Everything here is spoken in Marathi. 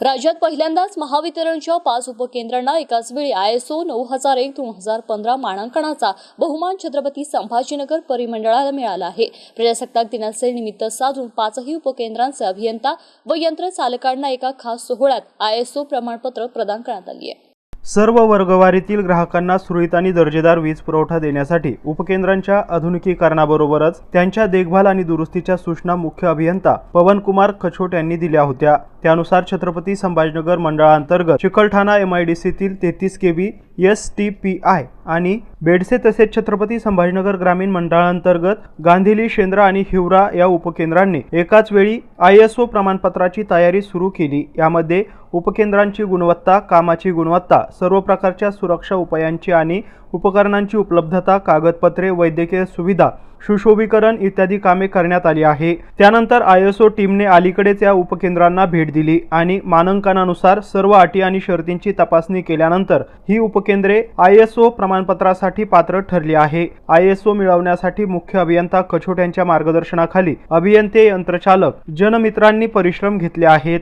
राज्यात पहिल्यांदाच महावितरणच्या पाच उपकेंद्रांना एकाच वेळी आय एस ओ नऊ हजार एक दोन हजार पंधरा मानांकनाचा बहुमान छत्रपती संभाजीनगर परिमंडळाला मिळाला आहे. प्रजासत्ताक दिनाचे निमित्त साधून पाचही उपकेंद्रांचे अभियंता व यंत्र चालकांना एका खास सोहळ्यात आय एस ओ प्रमाणपत्र प्रदान करण्यात आली आहे. सर्व वर्गवारीतील ग्राहकांना सुरळीत आणि दर्जेदार वीज पुरवठा देण्यासाठी उपकेंद्रांच्या आधुनिकीकरणाबरोबरच त्यांच्या देखभाल आणि दुरुस्तीच्या सूचना मुख्य अभियंता पवनकुमार खछोट यांनी दिल्या होत्या. त्यानुसार छत्रपती संभाजीनगर मंडळांतर्गत चिकलठाणा एमआयडीसीतील तेहतीस KV S T P I आणि बेडसे तसेच छत्रपती संभाजीनगर ग्रामीण मंडळांतर्गत गांधीली शेंद्रा आणि हिवरा या उपकेंद्रांनी एकाच वेळी आय एस ओ प्रमाणपत्राची तयारी सुरू केली. यामध्ये उपकेंद्रांची गुणवत्ता कामाची गुणवत्ता सर्व प्रकारच्या सुरक्षा उपायांची आणि उपकरणांची उपलब्धता कागदपत्रे वैद्यकीय सुविधा सुशोभीकरण इत्यादी कामे करण्यात आली आहे. त्यानंतर आय एस ओ टीमने अलीकडेच या उपकेंद्रांना भेट दिली आणि मानांकनानुसार सर्व अटी आणि शर्तींची तपासणी केल्यानंतर ही उपकेंद्रे आय एस ओ प्रमाणपत्रासाठी पात्र ठरली आहे. आय एस ओ मिळवण्यासाठी मुख्य अभियंता कछोट यांच्या मार्गदर्शनाखाली अभियंते यंत्रचालक जनमित्रांनी परिश्रम घेतले आहेत.